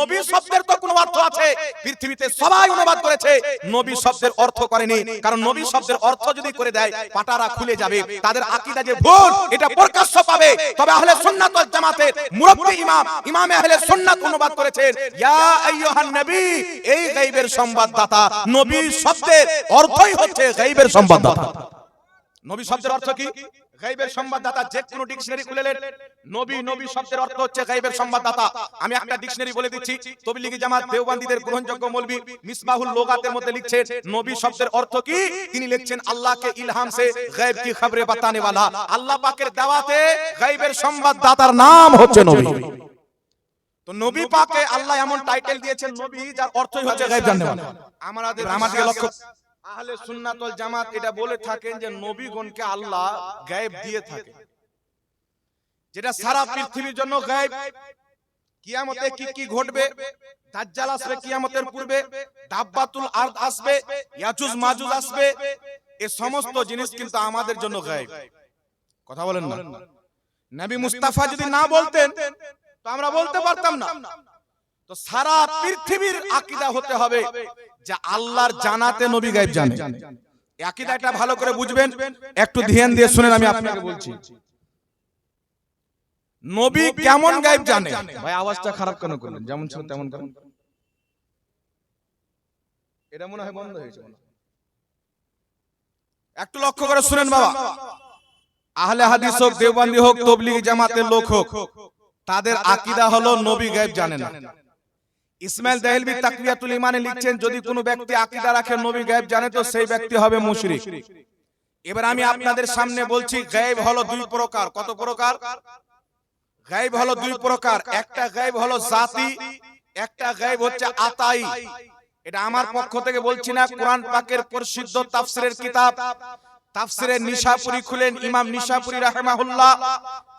নবী শব্দের তো কোনো অর্থ আছে। পৃথিবীতে সবাই অনুবাদ করেছে, নবী শব্দের অর্থ করেনি। কারণ নবী শব্দের অর্থ যদি করে দেয়, পাটারা খুলে যাবে। তাদের আকীদা যে ভুল, এটা প্রকাশ্য পাবে। তবে আহলে সুন্নাত ওয়াল জামাতের মুরব্বি ইমাম, ইমামে আহলে সুন্নাত অনুবাদ করেছেন, ইয়া আইয়ুহান নবী, এই গায়বের সংবাদদাতা। নবী শব্দের অর্থই হচ্ছে গায়বের সংবাদদাতা। নবী শব্দের অর্থ কি? গাইবের সংবাদদাতা যে কোনো ডিকশনারি খুলে নেন নবী নবী শব্দের অর্থ হচ্ছে গাইবের সংবাদদাতা। আমি একটা ডিকশনারি বলে দিচ্ছি। তবলিগি জামাত দেওবন্দীদের গ্রহণযোগ্য মৌলবি মিসবাহুল লোগাতের মধ্যে লিখছেন নবী শব্দের অর্থ কি? তিনি লিখছেন আল্লাহকে ইলহাম সে গায়ব কি খবরে বাতানে वाला আল্লাহ পাকের দাওয়াতে গাইবের সংবাদদাতার নাম হচ্ছে নবী। তো নবী পাকে আল্লাহ এমন টাইটেল দিয়েছেন নবী যার অর্থই হচ্ছে গায়ব জানতে আমাদের আমাদের লক্ষ্য আহলে সুন্নাত জামাত এটা বলে থাকেন যে নবীগণকে আল্লাহ গায়েব দিয়ে থাকে যেটা সারা পৃথিবীর জন্য গায়েব। কিয়ামতে কি কি ঘটবে? দাজ্জাল আসবে কিয়ামতের পূর্বে। দাব্বাতুল আরদ আসবে ইয়াজুজ মাজুজ আসবে। এই সমস্ত জিনিস কিন্তু আমাদের জন্য গায়েব। কথা বলেন না? নবী মুস্তাফা যদি না বলতেন তো আমরা বলতে পারতাম না। তো সারা পৃথিবীর আকীদা হতে হবে যে আল্লাহর জানাতে নবী গায়েব জানে। এই আকীদাটা ভালো করে বুঝবেন। একটু ধ্যান দিয়ে শুনেন আমি আপনাকে বলছি। নবী কেমন গায়েব জানে? ভাই আওয়াজটা খারাপ কেন করলেন? যেমন ছিল তেমন করেন। এটা মনে হয় বন্ধ হয়েছে মনে একটু লক্ষ্য করে শুনেন বাবা। আহলে হাদিস হোক দেওবন্দি হোক তবলিগি জামাতের লোক হোক তাদের আকীদা হলো নবী গায়েব জানে না। ইসমাইল দাহিলবি তাকবিয়াতুল ইমানে লিখছেন, যদি কোনো ব্যক্তি আকীদা রাখে, নবী গায়েব জানে তো সেই ব্যক্তি হবে মুশরিক। এবার আমি আপনাদের সামনে বলছি, গায়েব হলো দুই প্রকার। কত প্রকার? গায়েব হলো দুই প্রকার। একটা গায়েব হলো জাতি, একটা গায়েব হচ্ছে আতাই। এটা আমার পক্ষ থেকে বলছি না, কোরআন পাকের প্রসিদ্ধ তাফসিরের কিতাব। তাফসিরের নিশাপুরি খুলেন ইমাম নিশাপুরি রাহেমাহুল্লাহ।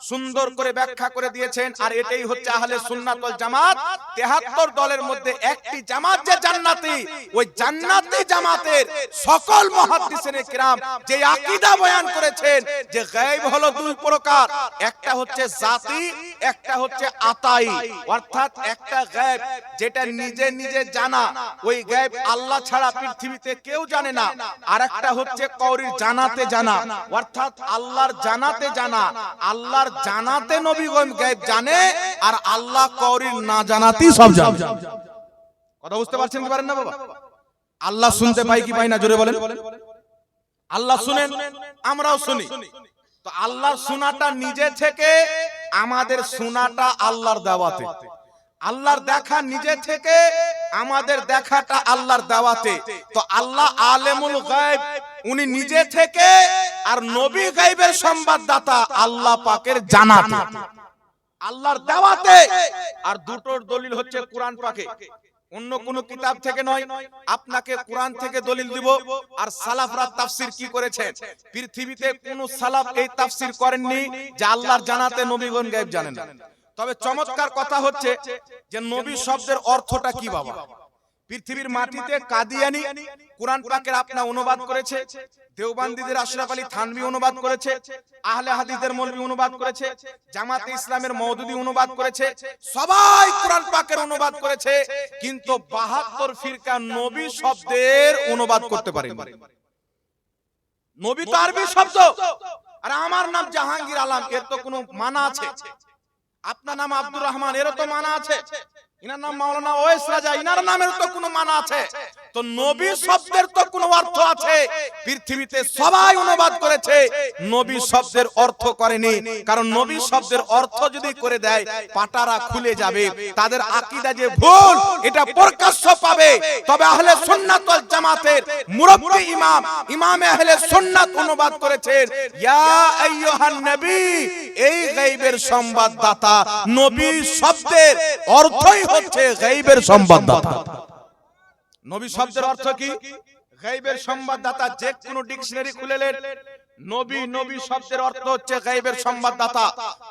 সুন্দর করে ব্যাখ্যা করে দিয়েছেন, আর এটাই হচ্ছে আহলে সুন্নাত ওয়াল জামাত। 73 দলের মধ্যে একটি জামাত যে জান্নাতি, ওই জান্নাতি জামাতের সকল মুহাদ্দিসিনে কিরাম যে আকীদা বয়ান করেছেন যে গায়ব হলো দুই প্রকার, একটা হচ্ছে জাতি, একটা হচ্ছে আতাই। অর্থাৎ একটা গায়ব যেটা নিজে নিজে জানা, ওই গায়ব আল্লাহ ছাড়া পৃথিবীতে কেউ জানে না। আর একটা হচ্ছে কৌরির জানাতে জানা, অর্থাৎ আল্লাহর জানাতে জানা, আল্লাহর জানাতে নবীগণ গায়েব জানে আর আল্লাহ কৌরির না জানাতেই সব জানে। কথা বুঝতে পারছেন কি পারেন না বাবা? আল্লাহ শুনতে পাই কি পাই না জোরে বলেন। আল্লাহ শুনেন আমরাও শুনি। তো আল্লাহর শোনাটা নিজে থেকে আমাদের শোনাটা আল্লাহর দেওয়াতে। আল্লাহর দেখা নিজে থেকে আমাদের দেখাটা আল্লাহর দেওয়াতে। তো আল্লাহ আলেমুল গায়ব উনি নিজে থেকে আর নবী গায়বের সংবাদদাতা আল্লাহ পাকের জানাতে। আল্লাহর দেওয়াতে। আর দুটোর দলিল হচ্ছে কোরআন পাকে। অন্য কোন কিতাব থেকে নয় আপনাকে কোরআন থেকে দলিল দিব। আর সালাফরা তাফসীর কি করেছেন? পৃথিবীতে কোন সালাফ এই তাফসীর করেননি যে আল্লাহর জানাতে নবীগণ গায়েব জানেন না। তবে চমৎকার কথা হচ্ছে যে নবী শব্দের অর্থটা কি বাবা? পৃথিবীর মাটিতে কাদিয়ানি কোরআন পাকের আপনা অনুবাদ করেছে দেওবান্দিদের আশরাফ আলী থানভী অনুবাদ করেছে আহলে হাদিসদের মৌলভী অনুবাদ করেছে জামাতে ইসলামের মওদুদি অনুবাদ করেছে সবাই কোরআন পাকের অনুবাদ করেছে কিন্তু 72 ফিরকা নবী শব্দের অনুবাদ করতে পারেনি। নবী তো আরবি শব্দ। আর আমার নাম জাহাঙ্গীর আলম। এর তো কোনো মানা আছে আপনার নাম আব্দুর রহমান এর তো মানা আছে। ইনার নাম মাওলানা ওয়েস রাজা, ইনার নামের তো কোনো মানা আছে। তো নবী শব্দের তো কোনো অর্থ আছে। পৃথিবীতে সবাই অনুবাদ করেছে, নবী শব্দের অর্থ করেনি। কারণ নবী শব্দের অর্থ যদি করে দেয়, পাটারা খুলে যাবে। তাদের যে ভুল, এটা প্রকাশ্য পাবে। তবে আহলে সুন্নাত ওয়াল জামাতের ইমাম, ইমামে আহলে সুন্নাত অনুবাদ করেছেন, ইয়া আইয়ুহান নবী, এই গায়বের সংবাদদাতা। নবী শব্দের অর্থই হচ্ছে গায়বের নবী শব্দের অর্থ কি? গায়বের সংবাদদাতা যে কোনো ডিকশনারি খুলে নেন নবী নবী শব্দের অর্থ হচ্ছে গায়বের সংবাদদাতা।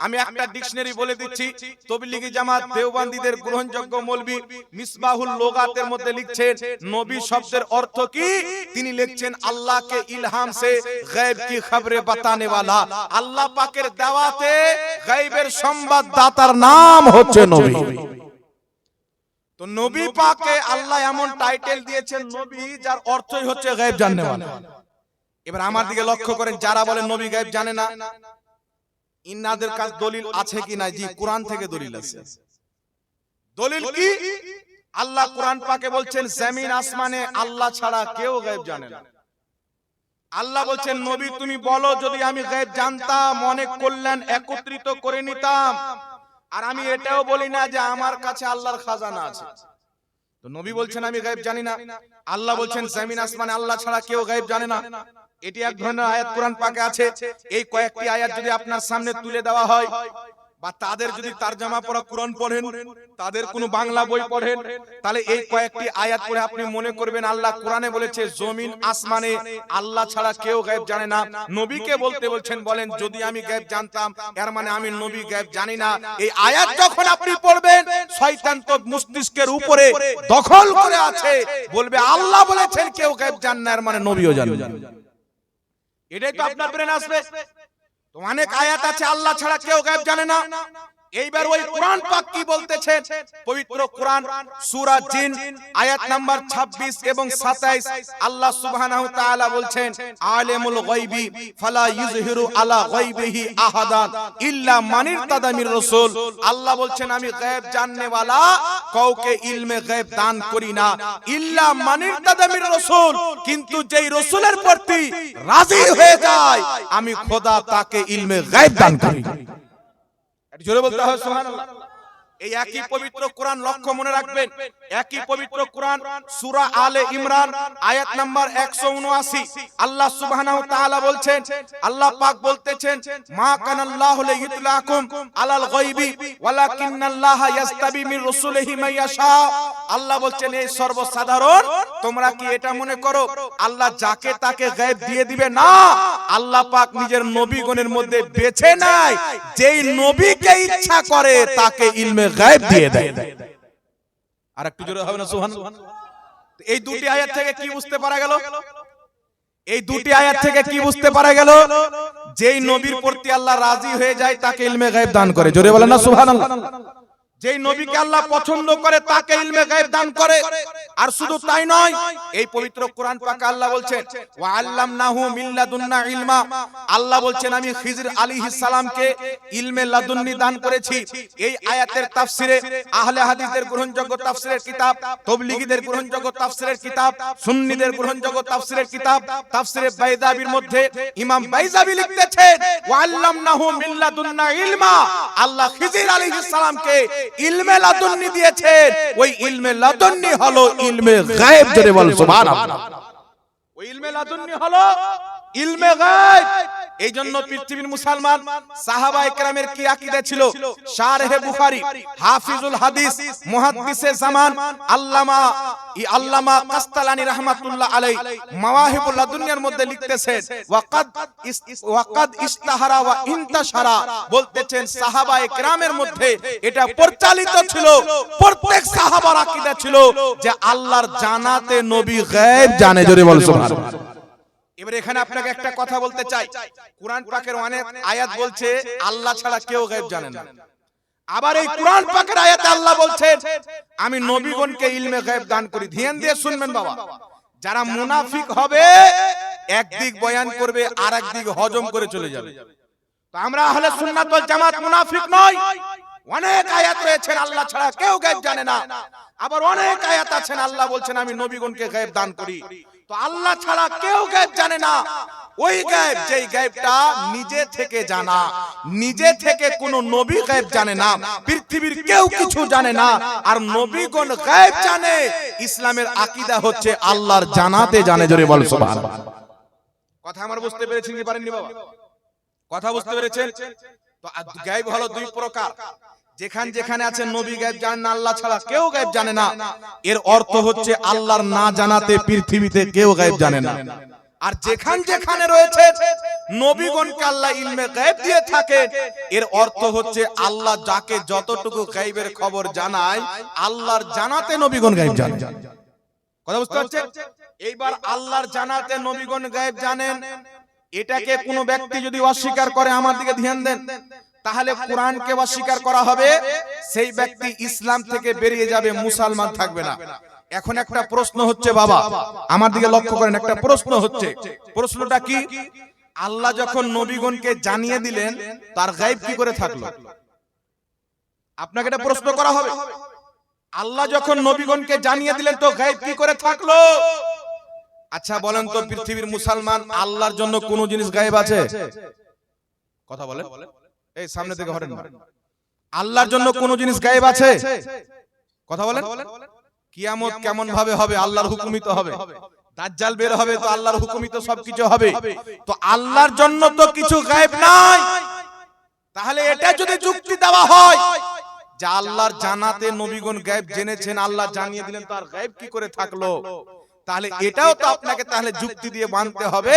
আমি একটা ডিকশনারি বলে দিচ্ছি। তবলিগি জামাত দেওবন্দীদের গ্রহণযোগ্য মৌলবি মিসবাহুল লোগাতের মধ্যে লিখছেন নবী শব্দের অর্থ কি? তিনি লিখছেন আল্লাহকে ইলহাম সে গায়ব কি খবরে বাতানে वाला আল্লাহ পাকের দেওয়াতে গায়বের সংবাদদাতার নাম হচ্ছে নবী। তো নবী পাকে আল্লাহ এমন টাইটেল দিয়েছেন নবী, যার অর্থই হচ্ছে গায়েব জাননে এবার আমার দিকে লক্ষ্য করেন, যারা বলেন নবী গায়েব জানে না, ইন্নাদের কাছে দলিল আছে কি না জি, কোরআন থেকে দলিল আছে। দলিল কি? আল্লাহ কোরআন পাকে বলছেন, জমিন আসমানে আল্লাহ ছাড়া কেউ গায়েব জানে না। আল্লাহ বলছেন, নবী তুমি বলো, যদি আমি গায়েব জানতাম, অনেক কল্যাণ একত্রিত করে নিতাম। আর আমি এটাও বলি না যে আমার কাছে আল্লাহর খাজানা আছে। তো নবী বলছেন আমি গায়েব জানি না। আল্লাহ বলছেন জমিন আসমানে আল্লাহ ছাড়া কেউ গায়েব জানে না। এটি এক ধরনের আয়াত কোরআন পাকে আছে। এই কয়েকটি আয়াত যদি আপনার সামনে তুলে দেওয়া হয় বা তাদের যদি তারজামা পড়া কোরআন পড়েন তাদের কোনো বাংলা বই পড়েন তাহলে এই কয়েকটি আয়াত পড়ে আপনি মনে করবেন আল্লাহ কোরআনে বলেছে জমিন আসমানে আল্লাহ ছাড়া কেউ গায়েব জানে না। নবীকে বলতে বলছেন বলেন যদি আমি গায়েব জানতাম এর মানে আমি নবী গায়েব জানি না। এই আয়াত যখন আপনি পড়বেন শয়তান তো মস্তিষ্কের উপরে দখল করে আছে। বলবে আল্লাহ বলেছেন কেউ গায়েব জান না এর মানে নবীও জানেন এটাই তো আপনার ব্রেন আসবে তো অনেক আয়াত আছে আল্লাহ ছাড়া কেউ গায়েব জানে না। এইবার ওই কোরআন পাক কি বলতেছেন পবিত্র কোরআন, সূরা জিন, আয়াত নাম্বার 26 এবং 27 আল্লাহ সুবহানাহু তাআলা বলছেন, আলিমুল গায়বি ফালা ইউযহিরু আলা গায়বিহি আহাদান ইল্লা মান ইরতাদা মির রাসূল। আল্লাহ বলছেন, আমি গায়েব জাননে ওয়ালা কাউকে ইলমে গায়েব দান করি না। ইল্লা মান ইরতাদা মির রাসূল, কিন্তু যেই রাসূলের প্রতি রাজি হয়ে যায়, আমি খোদা তাকে ইলমে গায়েব দান করি। জোরে বলতে সুবহানাল্লাহ। এই একই পবিত্র কোরআন লক্ষ্য মনে রাখবেন। একই পবিত্র কোরআন সূরা আলে ইমরান আয়াত নাম্বার 179 আল্লাহ সুবহানাহু ওয়া তাআলা বলছেন আল্লাহ পাক বলতেছেন মা কানাল্লাহু লিইতলাকুম আলাল গায়বি ওয়ালাকিন্নাল্লাহা ইয়াস্তাবি মির রাসূলিহি ইয়াশা আল্লাহ বলছেন এই সর্বসাধারণ তোমরা কি এটা মনে করো? আল্লাহ যাকে তাকে গায়েব দিয়ে দিবে না। আল্লাহ পাক নিজের নবীগণের মধ্যে বেছে নাই যেই নবীকে ইচ্ছা করে তাকে ইলমে গায়েব দিয়ে দেয় আর একটু জোরে হবে না সুবহান এই দুটি আয়াত থেকে কি বুঝতে পারা গেল? এই দুটি আয়াত থেকে কি বুঝতে পারা গেল? যেই নবীর প্রতি আল্লাহ রাজি হয়ে যায় তাকে ইলমে গায়েব দান করে। জোরে বলেন না সুবহানাল্লাহ। যেই নবীকে আল্লাহ পছন্দ করে তাকে ইলমে গায়েব দান করে। আর শুধু তাই নয় এই পবিত্র কোরআন পাকে আল্লাহ বলছেন ওয়া আল্লামনাহু মিন লাদুন্না ইলমা। আল্লাহ বলছেন আমি খিজির আলাইহিস সালামকে ইলমে লাদুন্নি দান করেছি। এই আয়াতের তাফসিরে আহলে হাদিসের গ্রহণযোগ্য তাফসিরের কিতাব তাবলিগীদের গ্রহণযোগ্য তাফসিরের কিতাব সুন্নিদের গ্রহণযোগ্য তাফসিরের কিতাব তাফসিরে বাইদাবির মধ্যে ইমাম বাইজাবি লিখতেছেন ওয়া আল্লামনাহু মিন লাদুন্না ইলমা আল্লাহ খিজির আলাইহিস সালামকে ইলমে লাদুন্নি দিয়েছেন। ওই ইলমে লাদুন্নি হলো ইলমে গায়েব জোরে বল সুবহানাল্লাহ। ওই ইলমে লাদুন্নি হলো ইলমে গায়েব। এই জন্য পৃথিবীর মুসলমান সাহাবা একরামের কি আকীদা ছিল? শারহে বুখারী। হাফিজুল হাদিস মুহাদ্দিসে জামান আল্লামা ই আল্লামা কাস্তালানি রাহমাতুল্লাহ আলাই মাওয়াহিবুল লাদুনিয়ার মধ্যে লিখতেছেন ওয়াকাদ ওয়াকাদ ইস্তাহারা ওয়া ইনতাশারা বলতেছেন সাহাবা একরামের মধ্যে এটা প্রচলিত ছিল। প্রত্যেক সাহাবার আকীদা ছিল যে আল্লাহর জানাতে নবী গায়েব জানে। জোরে বল সুবহানাল্লাহ। এবার এখানে আপনাকে একটা কথা বলতে চাই। কোরআন পাকের অনেক আয়াত বলছে আল্লাহ ছাড়া কেউ গায়েব জানে না। আবার এই কোরআন পাকের আয়াতে আল্লাহ বলছেন আমি নবীগণকে ইলমে গায়েব দান করি। ধ্যান দিয়ে শুনবেন বাবা। যারা মুনাফিক হবে একদিক বয়ান করবে আর একদিক হজম করে চলে যাবে। তো আমরা আহলে সুন্নাত ওয়াল জামাত মুনাফিক নয় অনেক আয়াত রয়েছেন আল্লাহ ছাড়া কেউ গায়েব জানে না। আবার অনেক আয়াত আছেন আল্লাহ বলছেন আমি নবীগণকে গায়েব দান করি তো আল্লাহ ছাড়া কেউ গায়েব জানে না। ওই গায়েব, যেই গায়েবটা নিজে থেকে জানা। নিজে থেকে কোন নবী গায়েব জানে না। পৃথিবীর কেউ কিছু জানে না। আর নবীগণ গায়েব জানে। ইসলামের আকীদা হচ্ছে আল্লাহর জানাতে জানে। জোরে বল, সুবহানাল্লাহ। কথা আমার বুঝতে পেরেছেন কি পারেননি বাবা? কথা বুঝতে পেরেছেন? তো গায়েব হলো দুই প্রকার। যেখান যেখানে আছে নবী গায়েব জানেন আল্লাহ ছাড়া কেউ গায়েব জানে না। এর অর্থ হচ্ছে আল্লাহর না জানাতে পৃথিবীতে কেউ গায়েব জানে না। আর যেখান যেখানে রয়েছে নবীগণকে আল্লাহ ইলমে গায়েব দিয়ে থাকে। এর অর্থ হচ্ছে আল্লাহ যাকে যতটুকু গায়েবের খবর জানায় আল্লাহর জানাতে নবীগণ গায়েব জানে। কথা বুঝতে পারছেন? এইবার আল্লাহর জানাতে নবীগণ গায়েব জানেন। এটাকে কোনো ব্যক্তি যদি অস্বীকার করে আমার দিকে ধ্যান দেন তাহলে কোরআনকে অস্বীকার করা হবে সেই ব্যক্তি ইসলাম থেকে বেরিয়ে যাবে মুসলমান থাকবে না। এখন একটা প্রশ্ন হচ্ছে বাবা আমার দিকে লক্ষ্য করেন একটা প্রশ্ন হচ্ছে প্রশ্নটা কি? আল্লাহ যখন নবীগণকে জানিয়ে দিলেন তার গায়েব কি করে থাকল? আপনাকে এটা প্রশ্ন করা হবে। আল্লাহ যখন নবীগণকে জানিয়ে দিলেন তো গায়েব কি করে থাকল? আচ্ছা বলেন তো পৃথিবীর মুসলমান আল্লাহর জন্য কোন জিনিস গায়েব আছে? কথা বলে এই সামনে থেকে হরেন। আল্লাহর জন্য কোন জিনিস গায়েব আছে? কথা বলেন। কিয়ামত কেমন ভাবে হবে? আল্লাহর হুকুমিত হবে। দাজ্জাল বের হবে তো আল্লাহর হুকুমিত সবকিছু হবে। তো আল্লাহর জন্য তো কিছু গায়েব নাই। তাহলে এটা যদি যুক্তি দেওয়া হয় যে আল্লাহর জানাতে নবীগণ গায়েব জেনেছেন আল্লাহ জানিয়ে দিলেন তার গায়েব কি করে থাকল? তাহলে এটাও তো আপনাকে তাহলে যুক্তি দিয়ে মানতে হবে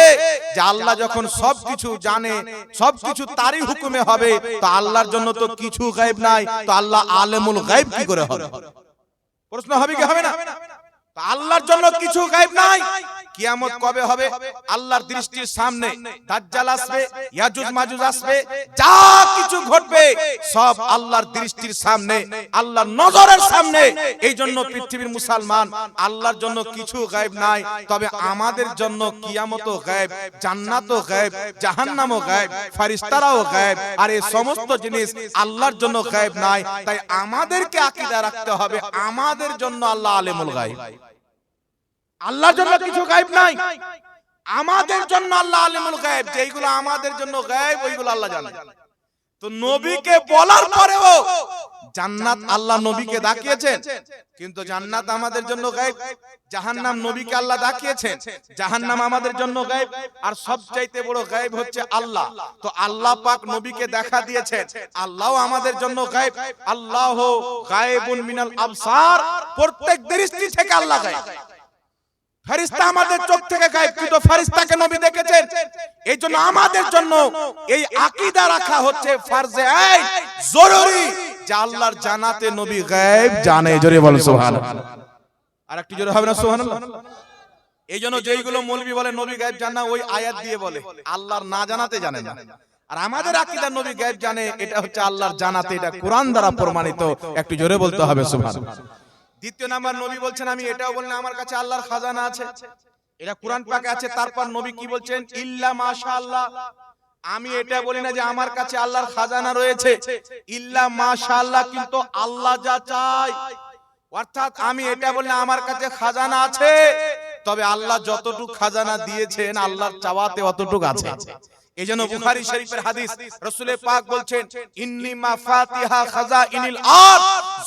যে আল্লাহ যখন সবকিছু জানে সবকিছু তারই হুকুমে হবে তো আল্লাহর জন্য তো কিছু গায়েব নাই তো আল্লাহ আলেমুল গায়েব কি করে হবে? প্রশ্ন হবে কি হবে না? আল্লাহর জন্য কিছু গায়েব নাই কিয়ামত কবে হবে? আল্লাহর দৃষ্টির সামনে দাজ্জাল আসবে ইয়াজুজ মাজুজ আসবে যা কিছু ঘটবে সব আল্লাহর দৃষ্টির সামনে আল্লাহর নজরের সামনে এই জন্য পৃথিবীর মুসলমান আল্লাহর জন্য কিছু গায়েব নাই তবে আমাদের জন্য কিয়ামতও গায়েব জান্নাতও গায়েব জাহান্নামও গায়েব ফারিস্তারাও গায়েব আর এই সমস্ত জিনিস আল্লাহর জন্য গায়েব নাই তাই আমাদেরকে আকীদা রাখতে হবে আমাদের জন্য আল্লাহ আলেমুল গায়েব। আল্লাহর জন্য কিছু গায়েব নাই। আমাদের জন্য আল্লাহ আলিমুল গায়েব যেইগুলো আমাদের জন্য গায়েব ওইগুলো আল্লাহ জানে। তো নবীকে বলার পরেও জান্নাত আল্লাহ নবীকে ডাকিয়েছেন কিন্তু জান্নাত আমাদের জন্য গায়েব। জাহান্নাম নবীকে আল্লাহ ডাকিয়েছেন জাহান্নাম আমাদের জন্য গায়েব। আর সবচাইতে বড় গায়েব হচ্ছে আল্লাহ। তো আল্লাহ পাক নবীকে দেখা দিয়েছেন। আল্লাহও আমাদের জন্য গায়েব। আল্লাহ গায়েবুন মিনাল আবসার। প্রত্যেক দৃষ্টি থেকে আল্লাহ গায়েব ফেরিস্তা আমাদের চোখ থেকে গায়েব কিন্তু ফেরিস্তাকে নবী দেখেছেন। এই জন্য আমাদের জন্য এই আকীদা রাখা হচ্ছে ফরজে আইন। জরুরি যে আল্লাহর জানাতে নবী গায়েব জানে। জোরে বল সুবহানাল্লাহ। আর একটু জোরে হবে না সুবহানাল্লাহ। এই জন্য যেইগুলো মৌলবী বলে নবী গায়েব জানা ওই আয়াত দিয়ে বলে। আল্লাহর না জানাতে জানে না। আর আমাদের আকীদা নবী গায়েব জানে এটা হচ্ছে আল্লাহর জানাতে এটা কোরআন দ্বারা প্রমাণিত। একটু জোরে বলতে হবে সুবহানাল্লাহ। দ্বিতীয় নাম্বার নবী বলছেন আমি এটাও বললাম আমার কাছে আল্লাহর খাজানা আছে। এটা কোরআন পাকে আছে তারপর নবী কি বলছেন? ইল্লা মাশাআল্লাহ। আমি এটা বলি না যে আমার কাছে আল্লাহর খাজানা রয়েছে। ইল্লা মাশাআল্লাহ কিন্তু আল্লাহ যা চায়। অর্থাৎ আমি এটা বললে আমার কাছে খাজানা আছে। তবে আল্লাহ যতটুকু খাজানা দিয়েছেন আল্লাহর চাওয়াতে অতটুকু আছে। এই জন্য বুখারি শরীফের হাদিস রসুলের পাক বলছেন ইন্নি মাফাতিহা খাজাইনিল আর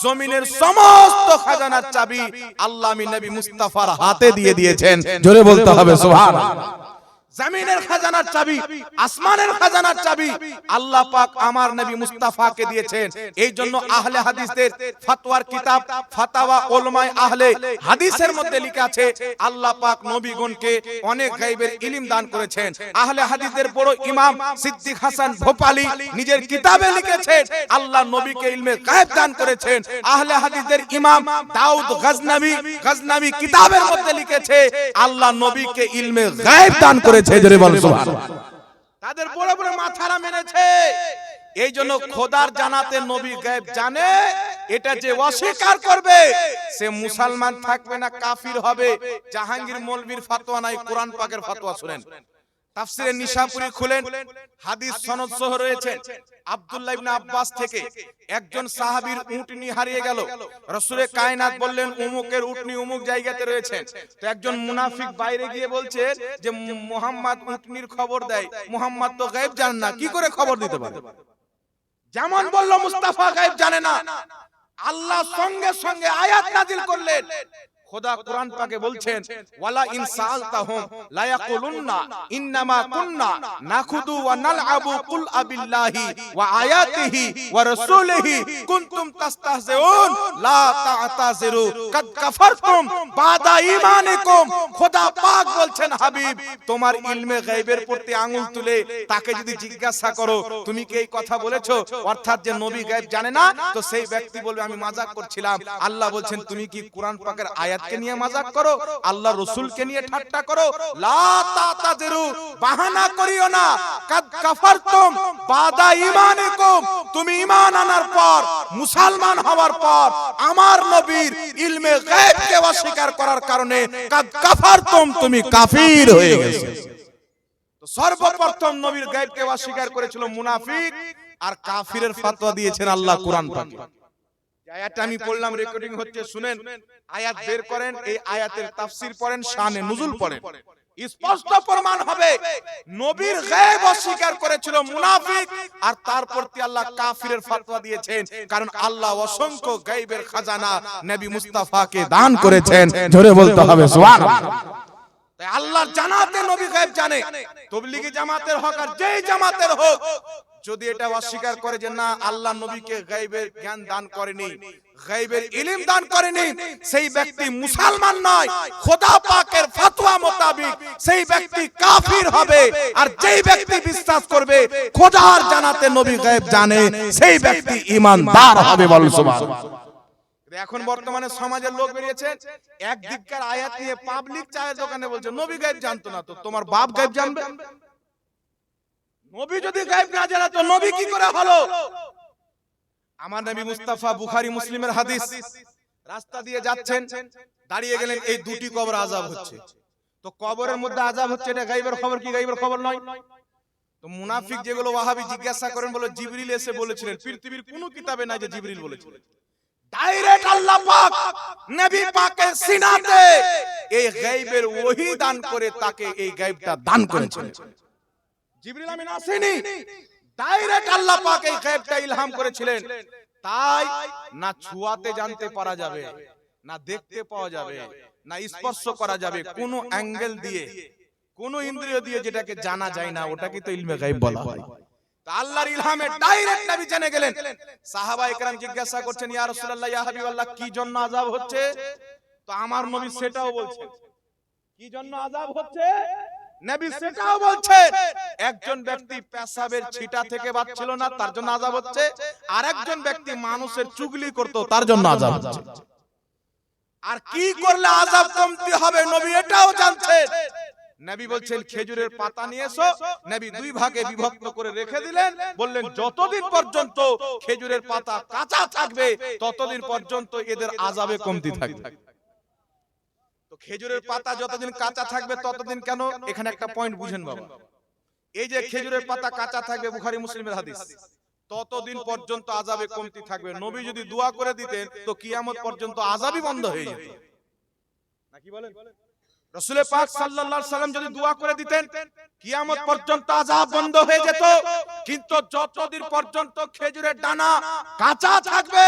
জমিনের সমস্ত খাজানার চাবি আল্লাহ নবী মুস্তাফার হাতে দিয়ে দিয়েছেন। জোরে বলতে হবে সুবহানাল্লাহ। জমিনের খাজানার চাবি, আসমানের খাজানার চাবি। আল্লাহ পাক আমার নবী মুস্তাফাকে দিয়েছেন। এই জন্য আহলে হাদিসদের ফতোয়ার কিতাব, ফাতাওয়া উলমায়ে আহলে হাদিসের মধ্যে লেখা আছে, আল্লাহ পাক নবীগণকে অনেক গায়বের ইলম দান করেছেন। আহলে হাদিসের বড় ইমাম সিদ্দিক হাসান ভোপালি নিজের কিতাবে লিখেছেন, আল্লাহ নবীকে ইলমে গায়েব দান করেছেন। আহলে হাদিসের ইমাম দাউদ গজনবী গজনবী কিতাবের মধ্যে লিখেছে, আল্লাহ নবীকে ইলমে গায়েব দান করেছে জোরে বল তাদের বড় বড় মাথারা মেনেছে এই জন্য খোদার জানাতে নবী গায়েব জানে এটা যে অস্বীকার করবে সে মুসলমান থাকবে না কাফির হবে। জাহাঙ্গীর মৌলবীর ফাতোয়া নাই কোরআন পাকের ফাতোয়া শুনেন। তাফসিরে নিশাপুরি খুলেন, হাদিস সনদ সহ রয়েছে আব্দুল্লাহ ইবনে আব্বাস থেকে একজন সাহাবীর উটনি হারিয়ে গেল। কায়নাত বললেন, উমুকের উটনি উমুক জায়গাতে রয়েছে তো একজন মুনাফিক বাইরে গিয়ে বলছে যে, মুহাম্মদ উটনির খবর দেয়। মুহাম্মদ তো গায়েব জানেন না, কি করে খবর দিতে পারে? যেমন বলল, মুস্তাফা গায়েব জানে না। আল্লাহ সঙ্গে সঙ্গে আয়াত নাজিল করলেন। খোদা কোরআন পাকে বলছেন ওয়ালা ইন সালতাহুম লা ইয়াকুলুন্না ইন্নামা কুননা নাখুদু ওয়া নালআবু কুল আবিল্লাহি ওয়া আয়াতিহি ওয়া রাসূলিহি কুনতুম তাস্তাহজিউন লা তা'তাযিরু কাদ কাফারতুম বাদা ঈমানিকুম খোদা পাক বলছেন হাবিব তোমার ইলমে গায়বের প্রতি আঙ্গুল তুলে তাকে যদি জিজ্ঞাসা করো তুমি কি এই কথা বলেছ? অর্থাৎ যে নবী গায়ব জানে না তো সেই ব্যক্তি বলবে আমি মাজাক করছিলাম। আল্লাহ বলছেন তুমি কি কোরআন পাকের আয়াত আয়াতকে নিয়ে মাজাক করো আল্লাহ রসুলকে নিয়ে ঠাট্টা করো। লা তাতাজিরু বাহানা করিও না। কাদ কাফারতুম বাদা ঈমানিকুম। তুমি ঈমান আনার পর মুসলমান হওয়ার পর আমার নবীর ইলমে গায়বকে অস্বীকার করার কারণে কাদ কাফারতুম তুমি কাফির হয়ে গেছো। সর্বপ্রথম নবীর গায়বকে অস্বীকার করেছিল মুনাফিক আর কাফিরের ফতোয়া দিয়েছেন আল্লাহ কোরআন পাকে। আয়াতটা আমি পড়লাম রেকর্ডিং হচ্ছে শুনেন আয়াত বের করেন এই আয়াতের তাফসীর পড়েন শানে নুজুল পড়েন। স্পষ্ট প্রমাণ হবে। নবীর গায়েব অস্বীকার করেছিল মুনাফিক আর তার প্রতি আল্লাহ কাফিরের ফতোয়া দিয়েছেন। কারণ আল্লাহ অসংখ্য গায়েবের খাজানা নবী মুস্তাফাকে দান করেছেন। জোরে বলতে হবে সুবহানাল্লাহ। তাই আল্লাহর জানাতে নবী গায়েব জানে। তবলিগি জামাতের হোক আর যেই জামাতের হোক যদি এটা অস্বীকার করে যে না আল্লাহ নবীকে গায়েবের জ্ঞান দান করেনি গায়েবের ইলম দান করেনি সেই ব্যক্তি মুসলমান নয় খোদা পাকের ফতোয়া মোতাবিক সেই ব্যক্তি কাফির হবে আর যেই ব্যক্তি বিশ্বাস করবে খোদার জানাতে নবী গায়েব জানে সেই ব্যক্তি ঈমানদার হবে বলুন সুবহানাল্লাহ। এখন বর্তমানে সমাজের লোক বেরিয়েছে এক দিককার আয়াত নিয়ে পাবলিক চায়ের দোকানে বলছে নবী গায়েব জানতো না তো তোমার বাপ গায়েব জানবে? নবী যদি গায়েব না জানে তো নবী কি করে হলো আমার নবী মুস্তাফা বুখারী মুসলিমের হাদিস। রাস্তা দিয়ে যাচ্ছেন দাঁড়িয়ে গেলেন এই দুটি কবর আযাব হচ্ছে। তো কবরের মধ্যে আযাব হচ্ছে এটা গায়েবের খবর কি গায়েবের খবর নয়? তো মুনাফিক যেগুলো ওয়াহাবি জিজ্ঞাসা করেন বলে জিবরিল এসে বলেছিলেন পৃথিবীর কোনো কিতাবে নাই যে জিবরিল বলেছিলেন ডাইরেক্ট আল্লাহ পাক নবী পাকের সিনাতে এই গায়বের ওহী দান করে তাকে এই গায়বটা দান করেছেন। জিবরিল আমিন আসেনি। ডাইরেক্ট আল্লাহ পাক এই গায়বটা ইলহাম করেছিলেন। তাই না ছুয়াতে জানতে পারা যাবে, না দেখতে পাওয়া যাবে, না স্পর্শ করা যাবে কোন অ্যাঙ্গেল দিয়ে, কোন ইন্দ্রিয় দিয়ে যেটাকে জানা যায় না, ওটাকে তো ইলমে গায়ব বলা হয়। আল্লাহর ইলহামে ডাইরেক্ট নবী জেনে গেলেন। সাহাবা একরাম জিজ্ঞাসা করছেন, ইয়া রাসূলুল্লাহ, ইয়া হাবিবাল্লাহ কি জন্য আযাব হচ্ছে? তো আমার নবী সেটাও বলছেন। কি জন্য আযাব হচ্ছে? নবী সেটাও বলছেন একজন ব্যক্তি পেশাবের ছিটা থেকে বাঁচছিল না তার জন্য আযাব হচ্ছে আর একজন ব্যক্তি মানুষের চুগলি করত তার জন্য আযাব হচ্ছে। আর কি করলে আযাব কমতি হবে নবী এটাও জানছেন নবী বলছেন খেজুরের পাতা নিয়ে এসো। নবী দুই ভাগে বিভক্ত করে রেখে দিলেন। বললেন যতদিন পর্যন্ত খেজুরের পাতা কাঁচা থাকবে ততদিন পর্যন্ত এদের আজাবে কমতি থাকবে। খেজুরের পাতা যতদিন কাঁচা থাকবে ততদিন কেন? এখানে একটা পয়েন্ট বুঝেন বাবা। এই যে খেজুরের পাতা কাঁচা থাকবে বুখারী মুসলিমের হাদিস। ততদিন পর্যন্ত আজাবে কমতি থাকবে। নবী যদি দোয়া করে দিতেন তো কিয়ামত পর্যন্ত আজাবই বন্ধ হয়ে যেত। নাকি বলেন? রসুল পাক সাল্লাল্লাহু আলাইহি সাল্লাম যদি দোয়া করে দিতেন কিয়ামত পর্যন্ত আযাব বন্ধ হয়ে যেত। কিন্তু যতদিন পর্যন্ত খেজুরের দানা কাঁচা থাকবে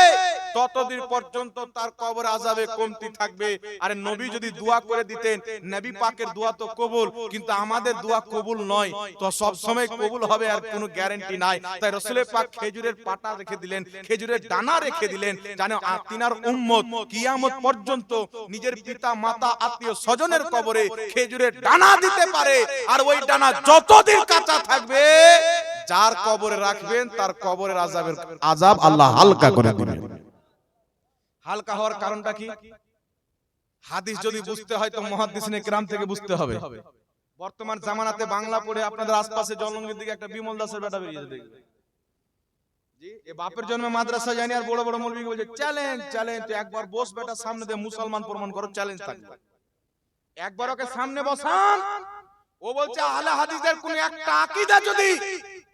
ততদিন পর্যন্ত তার কবর আযাবে কমতি থাকবে। আরে নবী যদি দোয়া করে দিতেন, নবী পাকের দোয়া তো কবুল, কিন্তু আমাদের দোয়া কবুল নয়। তো সব সময় কবুল হবে আর কোনো গ্যারান্টি নাই। তাই রসুলের পাক খেজুরের পাতা রেখে দিলেন, খেজুরের দানা রেখে দিলেন জানো আ- তিনার উম্মত কিয়ামত পর্যন্ত নিজের পিতা, মাতা, আত্মীয় স্বজনের কবরে খেজুরের দানা দিতে পারে। আর ওই দানা যতদিন কাঁচা থাকবে, যার কবরে রাখবেন, তার কবরের আজাবের আজাব আল্লাহ হালকা করে দিবেন। হালকা হওয়ার কারণটা কি? হাদিস যদি বুঝতে হয় তো মহাদিসিনে গ্রাম থেকে বুঝতে হবে। বর্তমান জামানাতে বাংলা পড়ে আপনাদের আশপাশে জলঙ্গির দিকে একটা বিমল দাসের বেটা জি এ বাপের জন্মে মাদ্রাসা জানি আর বড় বড় মৌলবী বলছে চ্যালেঞ্জ চ্যালেঞ্জ একবার বস বেটা সামনে দিয়ে মুসলমান প্রমাণ করো চ্যালেঞ্জ থাকবে। একবার ওকে সামনে বসান। ও বলছে আহলে হাদিসের কোন একটা আকীদা যদি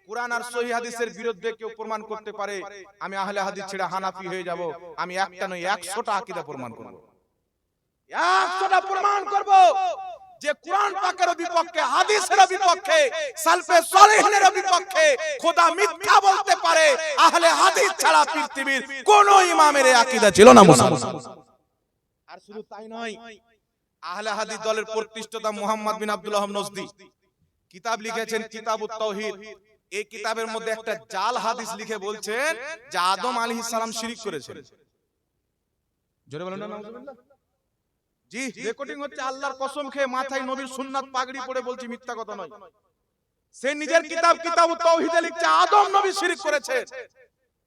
কোরআন আর সহি হাদিসের বিরুদ্ধে কেউ প্রমাণ করতে পারে, আমি আহলে হাদিস ছেড়ে হানাফি হয়ে যাব, আমি একটা নয় 100টা আকীদা প্রমাণ করব। 100টা প্রমাণ করব যে কোরআন পাকের বিপক্ষে, হাদিসের বিপক্ষে, সালফে সালেহিনের বিপক্ষে খোদা মিথ্যা বলতে পারে, আহলে হাদিস ছাড়া পৃথিবীর কোন ইমামের আকীদা ছিল না মুসলমান। আর শুধু তাই নয়, আহলে হাদিস দলের প্রতিষ্ঠাতা মুহাম্মদ বিন আব্দুল্লাহ নজদি কিতাব লিখেছেন কিতাবুত তাওহীদ। এই কিতাবের মধ্যে একটা জাল হাদিস লিখে বলছেন যে আদম আলাইহিস সালাম শিরিক করেছেন। জোরে বলেন না জি রেকর্ডিং হচ্ছে আল্লাহর কসম খেয়ে মাথায় নবীর সুন্নাত পাগড়ি পরে বলছি মিথ্যা কথা নয়। সে নিজের কিতাব তাওহীদে লিখছে আদম নবী শিরিক করেছে।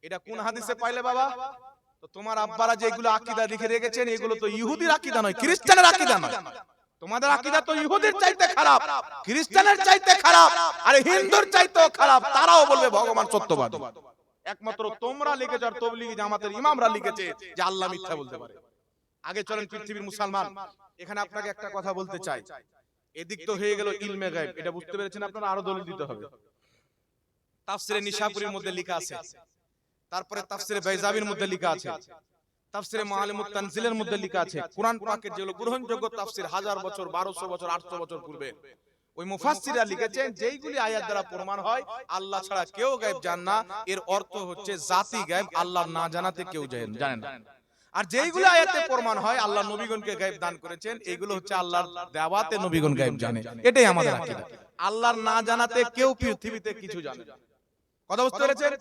এটা কোন হাদিসে পাইলে বাবা? তো তোমার আব্বারা যেগুলো আকীদা লিখে রেখেছেন এগুলো তো ইহুদির আকীদা নয়। খ্রিস্টানের আকীদা নয়। তোমাদের আকীদা তো ইহুদির চাইতে খারাপ খ্রিস্টানের চাইতে খারাপ আর হিন্দুর চাইতেও খারাপ তারাও বলবে ভগবান সত্যবাদী। একমাত্র তোমরা লিখেছো আর তবলিগি জামাতের ইমামরা লিখেছে যে আল্লাহ মিথ্যা বলতে পারে। আগে চলেন পৃথিবীর মুসলমান এখানে আপনাকে একটা কথা বলতে চাই। এদিক তো হয়ে গেল ইলমে গায়েব। এটা বুঝতে পেরেছেন আপনারা? আরও দলিল দিতে হবে। তাফসিরে নিশাপুরীর মধ্যে লেখা আছে। তারপরে তাফসিরে বাইজাবির মধ্যে লেখা আছে। তাফসিরে তানজিলের মধ্যে লেখা আছে কোরআন পাকের যেগুলো গ্রহণযোগ্য তাফসির হাজার বছর বছর আটশো বছর পূর্বে। ওই লিখেছেন যেইগুলি আয়াত দ্বারা প্রমাণ হয় আল্লাহ ছাড়া কেউ গায়েব জান না এর অর্থ হচ্ছে জাতি গায়েব আল্লাহ না জানাতে কেউ জানেন না। আর যেইগুলো আয়াতে প্রমাণ হয় আল্লাহ নবীগণকে গায়েব দান করেছেন এগুলো হচ্ছে আল্লাহর দেওয়াতে নবীগণ গায়েব জানে। এটাই আমাদের আকীদা। আল্লাহর না জানাতে কেউ পৃথিবীতে কিছু জানে কথা বুঝতে পেরেছেন